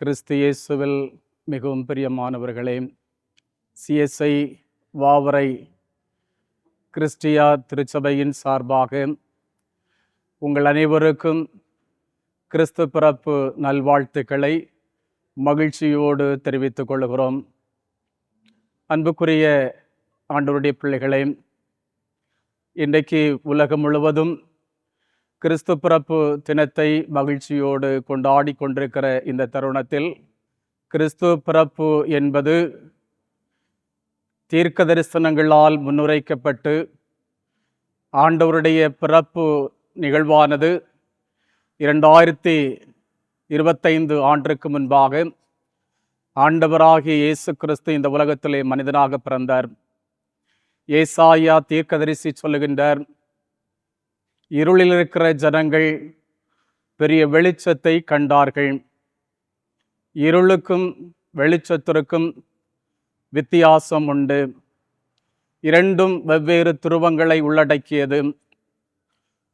கிறிஸ்து இயேசுவில் மிகவும் பிரியமானவர்களே சிஎஸ்ஐ வாவரை கிறிஸ்டியா திருச்சபையின் சார்பாக உங்கள் அனைவருக்கும் கிறிஸ்து பிறப்பு நல்வாழ்த்துக்களை மகிழ்ச்சியோடு தெரிவித்துக் கொள்கிறோம். அன்புக்குரிய ஆண்டவருடைய பிள்ளைகளே இன்றைக்கு உலகம் முழுவதும் கிறிஸ்து பிறப்பு தினத்தை மகிழ்ச்சியோடு கொண்டாடி கொண்டிருக்கிற இந்த தருணத்தில் கிறிஸ்து பிறப்பு என்பது தீர்க்க தரிசனங்களால் முன்னுரைக்கப்பட்டு ஆண்டவருடைய பிறப்பு நிகழ்வானது இரண்டாயிரத்தி இருபத்தைந்து ஆண்டுக்கு முன்பாக ஆண்டவராகிய இயேசு கிறிஸ்து இந்த உலகத்திலே மனிதனாக பிறந்தார். ஏசாயா தீர்க்கதரிசி சொல்லுகின்றார் இருளில் இருக்கிற ஜனங்கள் பெரிய வெளிச்சத்தை கண்டார்கள். இருளுக்கும் வெளிச்சத்திற்கும் வித்தியாசம் உண்டு. இரண்டும் வெவ்வேறு துருவங்களை உள்ளடக்கியது.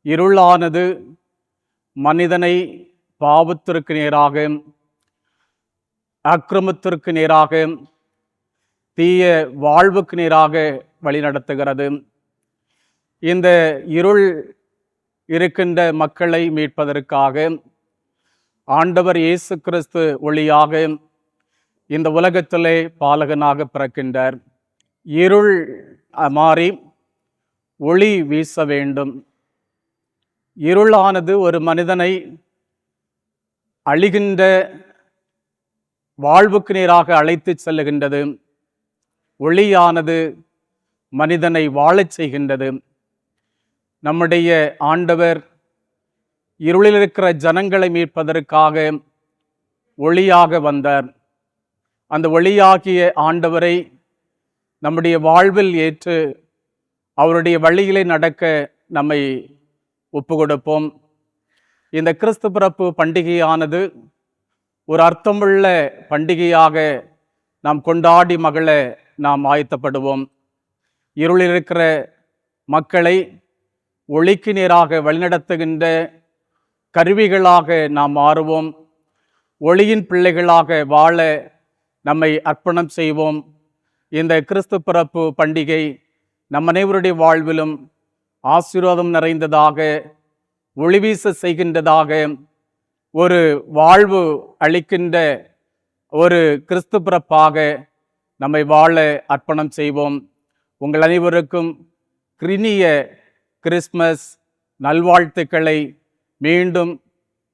இருளானது மனிதனை பாவத்திற்கு நேராக அக்கிரமத்திற்கு நேராக தீய வாழ்வுக்கு நேராக வழிநடத்துகிறது. இந்த இருள் இருக்கின்ற மக்களை மீட்பதற்காக ஆண்டவர் இயேசு கிறிஸ்து ஒளியாக இந்த உலகத்திலே பாலகனாக பிறக்கின்றார். இருள் மாறி ஒளி வீச வேண்டும். இருளானது ஒரு மனிதனை அழிகின்ற வாழ்வுக்கு நேராக அழைத்து செல்லுகின்றது. ஒளியானது மனிதனை வாழச் செய்கின்றது. நம்முடைய ஆண்டவர் இருளில் இருக்கிற ஜனங்களை மீட்பதற்காக ஒளியாக வந்தார். அந்த ஒளியாகிய ஆண்டவரை நம்முடைய வாழ்வில் ஏற்று அவருடைய வழியிலே நடக்க நம்மை ஒப்பு கொடுப்போம் இந்த கிறிஸ்து பிறப்பு பண்டிகையானது ஒரு அர்த்தமுள்ள பண்டிகையாக நாம் கொண்டாடி மகள நாம் ஆயத்தப்படுவோம். இருளில் இருக்கிற மக்களை ஒளிக்கு நேராக வழிநடத்துகின்ற கருவிகளாக நாம் மாறுவோம். ஒளியின் பிள்ளைகளாக வாழ நம்மை அர்ப்பணம் செய்வோம். இந்த கிறிஸ்து பிறப்பு பண்டிகை நம் அனைவருடைய வாழ்விலும் ஆசீர்வாதம் நிறைந்ததாக ஒளிவீச செய்கின்றதாக ஒரு வாழ்வு அளிக்கின்ற ஒரு கிறிஸ்து பிறப்பாக நம்மை வாழ அர்ப்பணம் செய்வோம். உங்கள் அனைவருக்கும் கிரினிய கிறிஸ்மஸ் நல்வாழ்த்துக்களை மீண்டும்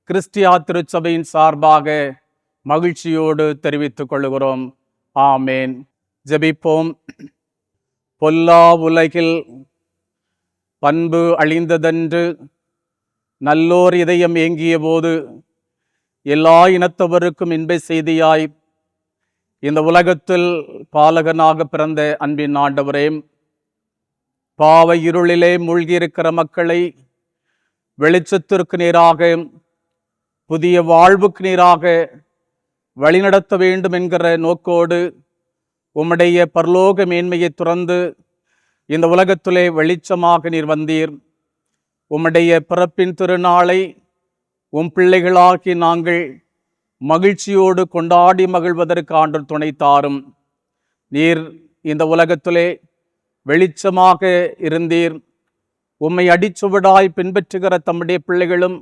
கிறிஸ்டியா திருச்சபையின் சார்பாக மகிழ்ச்சியோடு தெரிவித்துக் கொள்கிறோம். ஆமேன். ஜெபிப்போம். பொல்லா உலகில் பண்பு அழிந்ததென்று நல்லோர் இதயம் ஏங்கிய போது எல்லா இனத்தவருக்கும் இன்பை செய்தியாய் இந்த உலகத்தில் பாலகனாக பிறந்த அன்பின் ஆண்டவரையும் பாவ இருளிலே மூழ்கியிருக்கிற மக்களை வெளிச்சத்திற்கு நேராக புதிய வாழ்வுக்கு நேராக வழிநடத்த வேண்டும் என்கிற நோக்கோடு உம்முடைய பரலோக மேன்மையை துறந்து இந்த உலகத்திலே வெளிச்சமாக நீர் வந்தீர். உம்முடைய பிறப்பின் திருநாளை உம் பிள்ளைகளாகி நாங்கள் மகிழ்ச்சியோடு கொண்டாடி மகிழ்வதற்கு ஆண்டு துணை தாரும். நீர் இந்த உலகத்திலே வெளிச்சமாக இருந்தீர். உம்மை அடிச்சுவடாய் பின்பற்றுகிற தம்முடைய பிள்ளைகளும்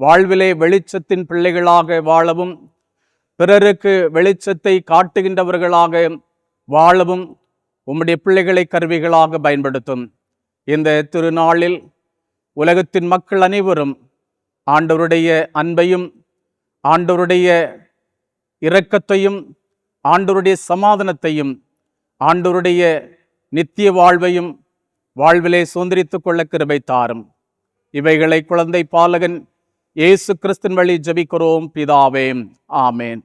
வாழ்விலே வெளிச்சத்தின் பிள்ளைகளாக வாழவும் பிறருக்கு வெளிச்சத்தை காட்டுகின்றவர்களாக வாழவும் உம்முடைய பிள்ளைகளை கருவிகளாக பயன்படுத்தும். இந்த திருநாளில் உலகத்தின் மக்கள் அனைவரும் ஆண்டவருடைய அன்பையும் ஆண்டவருடைய இரக்கத்தையும் ஆண்டவருடைய சமாதானத்தையும் ஆண்டவருடைய நித்திய வாழ்வையும் வாழ்விலே சுதந்திரித்து கொள்ள கிருபை தாரும். இவைகளை குழந்தை பாலகன் இயேசு கிறிஸ்தின் வழி ஜபிக்கிறோம் பிதாவேம் ஆமேன்.